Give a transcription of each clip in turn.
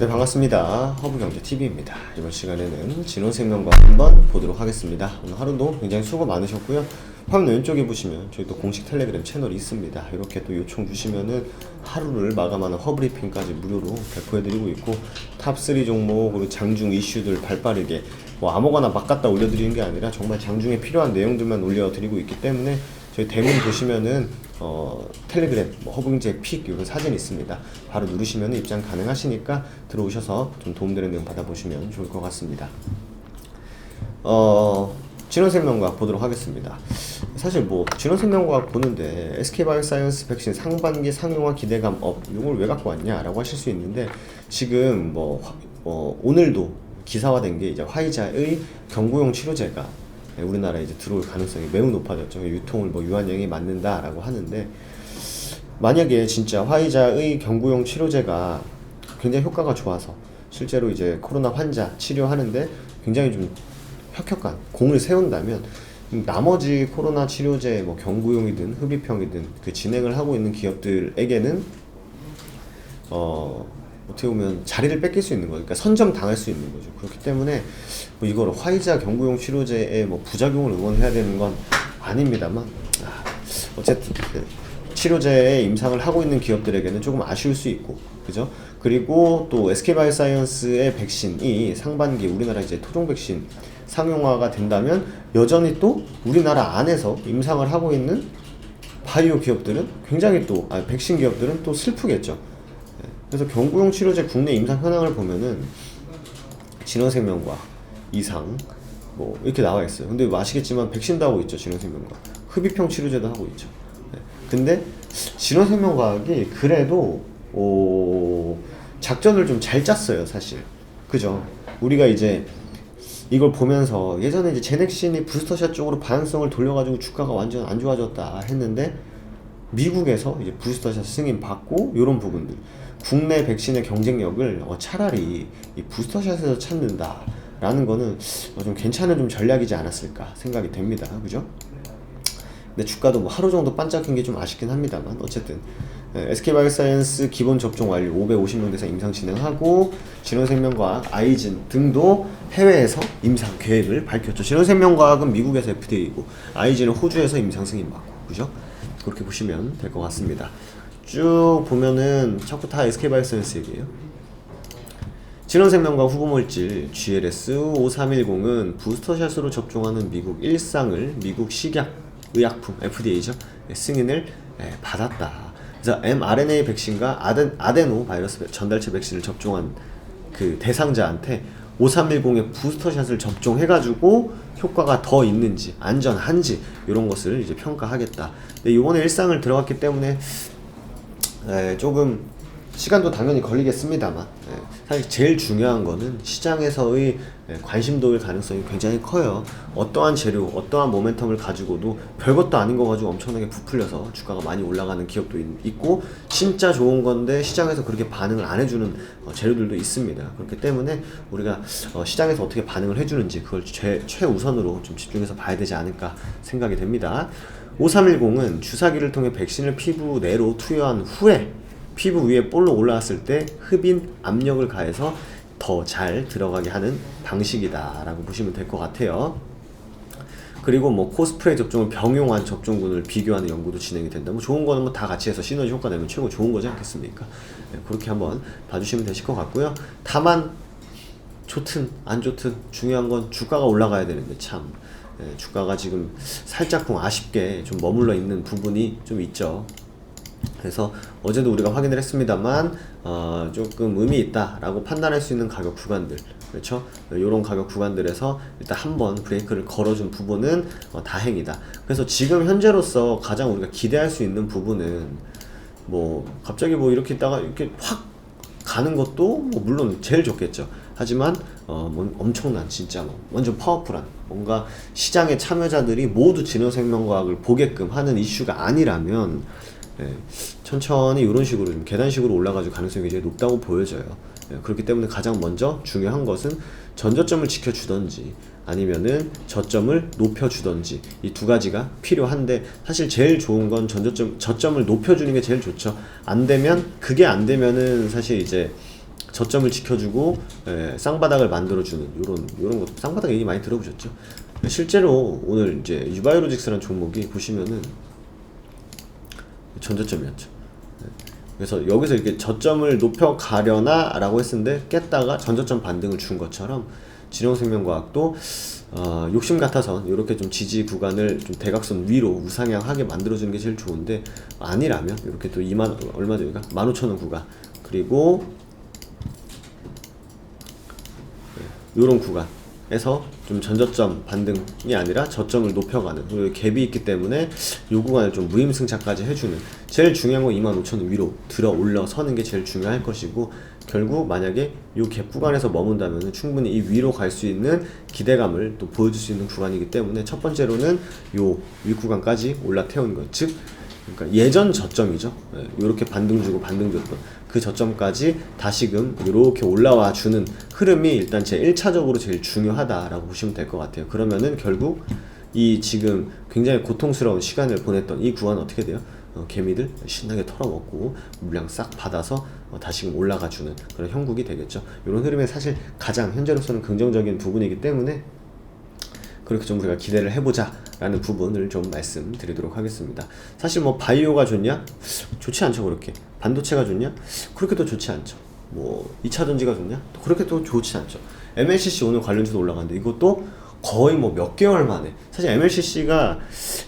네 반갑습니다. 허브경제TV입니다. 이번 시간에는 진원생명과 한번 보도록 하겠습니다. 오늘 하루도 굉장히 수고 많으셨고요. 화면 왼쪽에 보시면 저희 또 공식 텔레그램 채널이 있습니다. 이렇게 또 요청 주시면은 하루를 마감하는 허브리핑까지 무료로 배포해드리고 있고 탑3 종목 그리고 장중 이슈들 발빠르게 뭐 아무거나 막 갖다 올려드리는 게 아니라 정말 장중에 필요한 내용들만 올려드리고 있기 때문에 저희 대문 보시면은 어, 텔레그램 뭐 허브경제 픽 이런 사진 있습니다. 바로 누르시면 입장 가능하시니까 들어오셔서 좀 도움되는 내용 받아보시면 좋을 것 같습니다. 어, 진원생명과학 보도록 하겠습니다. 사실 뭐 진원생명과학 보는데 SK바이오사이언스 백신 상반기 상용화 기대감 업 이걸 왜 갖고 왔냐라고 하실 수 있는데 지금 뭐 화- 어, 오늘도 기사화된 게 이제 화이자의 경구용 치료제가 우리나라에 이제 들어올 가능성이 매우 높아졌죠. 유통을 뭐 유한량이 맞는다라고 하는데 만약에 진짜 화이자의 경구용 치료제가 굉장히 효과가 좋아서 실제로 이제 코로나 환자 치료하는데 굉장히 좀 혁혁한 공을 세운다면 음, 나머지 코로나 치료제 뭐 경구용이든 흡입형이든 그 진행을 하고 있는 기업들에게는 어 어떻게 보면 자리를 뺏길 수 있는 거니까 그러니까 선점 당할 수 있는 거죠. 그렇기 때문에 뭐 이거를 화이자 경구용 치료제의 뭐 부작용을 응원해야 되는 건 아닙니다만 아, 어쨌든 그 치료제에 임상을 하고 있는 기업들에게는 조금 아쉬울 수 있고 그죠? 그리고 또 SK바이오사이언스의 백신이 상반기 우리나라 이제 토종 백신 상용화가 된다면 여전히 또 우리나라 안에서 임상을 하고 있는 바이오 기업들은 굉장히 또 아, 백신 기업들은 또 슬프겠죠. 예, 그래서 경구용 치료제 국내 임상 현황을 보면은 진원생명과 이상 뭐 이렇게 나와 있어요. 근데 뭐 아시겠지만 백신도 하고 있죠. 진원생명과 흡입형 치료제도 하고 있죠. 예, 근데 진원생명과학이 그래도 오, 작전을 좀 잘 짰어요, 사실. 그죠? 우리가 이제 이걸 보면서 예전에 이제 제넥신이 부스터샷 쪽으로 방향성을 돌려가지고 주가가 완전 안 좋아졌다 했는데 미국에서 이제 부스터샷 승인 받고 이런 부분들 국내 백신의 경쟁력을 어, 차라리 이 부스터샷에서 찾는다 라는 거는 어, 좀 괜찮은 좀 전략이지 않았을까 생각이 됩니다. 그죠? 근데 주가도 뭐 하루 정도 반짝인 게 좀 아쉽긴 합니다만 어쨌든 SK바이오사이언스 기본 접종 완료 550명 대상 임상 진행하고 진원생명과학, 아이진 등도 해외에서 임상 계획을 밝혔죠. 진원생명과학은 미국에서 FDA이고 아이진은 호주에서 임상 승인 받고 그죠? 그렇게 보시면 될 것 같습니다. 쭉 보면은 자꾸 다 SK바이오사이언스 얘기예요. 진원생명과 후보물질 GLS 5310은 부스터샷으로 접종하는 미국 일상을 미국 식약의약품 FDA죠 승인을 예, 받았다. 그래서 mRNA 백신과 아덴, 아데노 바이러스 전달체 백신을 접종한 그 대상자한테 5310의 부스터샷을 접종해가지고 효과가 더 있는지 안전한지 이런 것을 이제 평가하겠다. 근데 이번에 일상을 들어갔기 때문에 에, 조금 시간도 당연히 걸리겠습니다만 예, 사실 제일 중요한 거는 시장에서의 예, 관심도일 가능성이 굉장히 커요. 어떠한 재료, 어떠한 모멘텀을 가지고도 별것도 아닌 거 가지고 엄청나게 부풀려서 주가가 많이 올라가는 기업도 있, 있고 진짜 좋은 건데 시장에서 그렇게 반응을 안 해주는 어, 재료들도 있습니다. 그렇기 때문에 우리가 어, 시장에서 어떻게 반응을 해주는지 그걸 최, 최우선으로 좀 집중해서 봐야 되지 않을까 생각이 됩니다. 5310은 주사기를 통해 백신을 피부 내로 투여한 후에 피부 위에 볼로 올라왔을 때 흡인 압력을 가해서 더 잘 들어가게 하는 방식이다라고 보시면 될 것 같아요. 그리고 뭐 코스프레 접종을 병용한 접종군을 비교하는 연구도 진행이 된다. 뭐 좋은 거는 뭐 다 같이 해서 시너지 효과 내면 최고 좋은 거지 않겠습니까? 네, 그렇게 한번 봐주시면 되실 것 같고요. 다만 좋든 안 좋든 중요한 건 주가가 올라가야 되는데 참 예, 주가가 지금 살짝쿵 아쉽게 좀 머물러 있는 부분이 좀 있죠. 그래서 어제도 우리가 확인을 했습니다만 어, 조금 의미 있다라고 판단할 수 있는 가격 구간들 그렇죠? 이런 가격 구간들에서 일단 한번 브레이크를 걸어준 부분은 어, 다행이다. 그래서 지금 현재로서 가장 우리가 기대할 수 있는 부분은 뭐 갑자기 뭐 이렇게 있다가 이렇게 확 가는 것도 뭐 물론 제일 좋겠죠. 하지만 어, 뭐 엄청난 진짜 뭐 완전 파워풀한 뭔가 시장의 참여자들이 모두 진화생명과학을 보게끔 하는 이슈가 아니라면 예, 천천히 이런 식으로 좀 계단식으로 올라가줄 가능성이 굉장히 높다고 보여져요. 예, 그렇기 때문에 가장 먼저 중요한 것은 전저점을 지켜주던지 아니면은 저점을 높여주던지 이 두 가지가 필요한데 사실 제일 좋은 건 전저점 저점을 높여주는 게 제일 좋죠. 안 되면 그게 안 되면은 사실 이제 저점을 지켜주고 예, 쌍바닥을 만들어주는 이런 이런 것 쌍바닥 얘기 많이 들어보셨죠? 실제로 오늘 이제 유바이로직스라는 종목이 보시면은 전저점이었죠. 네. 그래서 여기서 이렇게 저점을 높여 가려나 라고 했었는데 깼다가 전저점 반등을 준 것처럼 진영생명과학도 어, 욕심 같아서 이렇게 좀 지지 구간을 좀 대각선 위로 우상향하게 만들어주는 게 제일 좋은데 아니라면 이렇게 또 2만 얼마 전인가 15,000원 구간 그리고 이런 구간 에서 좀 전저점 반등이 아니라 저점을 높여가는 그리고 갭이 있기 때문에 이 구간을 좀 무임승차까지 해주는 제일 중요한 건 25,000원 위로 들어 올라서는 게 제일 중요할 것이고 결국 만약에 이갭 구간에서 머문다면 충분히 이 위로 갈 수 있는 기대감을 또 보여줄 수 있는 구간이기 때문에 첫 번째로는 요 윗구간까지 올라태운 것 즉 그러니까 예전 저점이죠. 이렇게 반등 주고 반등 줬던 그 저점까지 다시금 이렇게 올라와 주는 흐름이 일단 제 1차적으로 제일 중요하다라고 보시면 될 것 같아요. 그러면은 결국 이 지금 굉장히 고통스러운 시간을 보냈던 이 구간은 어떻게 돼요? 어, 개미들 신나게 털어먹고 물량 싹 받아서 어, 다시금 올라가 주는 그런 형국이 되겠죠. 이런 흐름에 사실 가장 현재로서는 긍정적인 부분이기 때문에 그렇게 좀 우리가 기대를 해보자 라는 부분을 좀 말씀드리도록 하겠습니다. 사실 뭐 바이오가 좋냐? 좋지 않죠 그렇게. 반도체가 좋냐? 그렇게 또 좋지 않죠. 뭐 2차 전지가 좋냐? 또 그렇게 또 좋지 않죠. MLCC 오늘 관련주도 올라갔는데 이것도 거의 뭐 몇 개월 만에 사실 MLCC가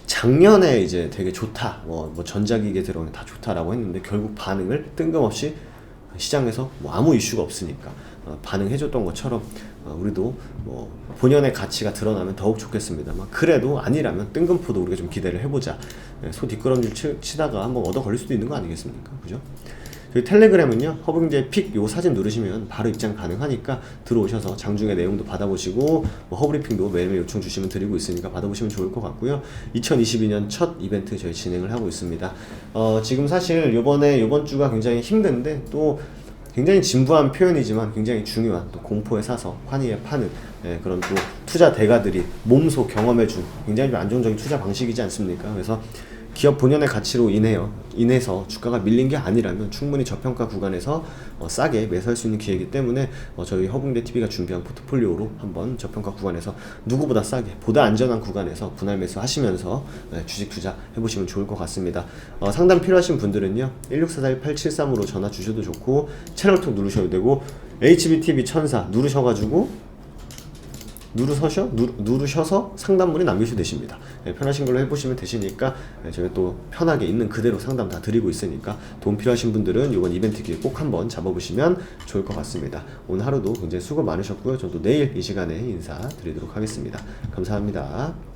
작년에 이제 되게 좋다 뭐, 뭐 전자기계 들어오면 다 좋다라고 했는데 결국 반응을 뜬금없이 시장에서 뭐 아무 이슈가 없으니까 어, 반응해줬던 것처럼 어, 우리도 뭐 본연의 가치가 드러나면 더욱 좋겠습니다만 그래도 아니라면 뜬금포도 우리가 좀 기대를 해보자. 예, 소 뒷걸음질 치, 치다가 한번 얻어 걸릴 수도 있는 거 아니겠습니까? 그죠? 저희 텔레그램은요 허브경제 픽 요 사진 누르시면 바로 입장 가능하니까 들어오셔서 장중에 내용도 받아보시고 뭐 허브리핑도 매일매일 요청 주시면 드리고 있으니까 받아보시면 좋을 것 같고요. 2022년 첫 이벤트 저희 진행을 하고 있습니다. 어, 지금 사실 요번에 요번 주가 굉장히 힘든데 또 굉장히 진부한 표현이지만 굉장히 중요한 또 공포에 사서 환희에 파는 예, 그런 또 투자 대가들이 몸소 경험해준 굉장히 좀 안정적인 투자 방식이지 않습니까? 그래서 기업 본연의 가치로 인해요 인해서 주가가 밀린 게 아니라면 충분히 저평가 구간에서 어, 싸게 매수할 수 있는 기회이기 때문에 어, 저희 허붕대 TV가 준비한 포트폴리오로 한번 저평가 구간에서 누구보다 싸게 보다 안전한 구간에서 분할 매수하시면서 네, 주식 투자 해보시면 좋을 것 같습니다. 어, 상담 필요하신 분들은요 1644-8773으로 전화 주셔도 좋고 채널톡 누르셔도 되고 HBTV 천사 누르셔가지고 누르셔서 누르, 누르 셔서 상담문에 남기셔도 되십니다. 네, 편하신 걸로 해보시면 되시니까 네, 저희가 또 편하게 있는 그대로 상담 다 드리고 있으니까 도움 필요하신 분들은 이번 이벤트 기회 꼭 한번 잡아보시면 좋을 것 같습니다. 오늘 하루도 굉장히 수고 많으셨고요. 저도 내일 이 시간에 인사드리도록 하겠습니다. 감사합니다.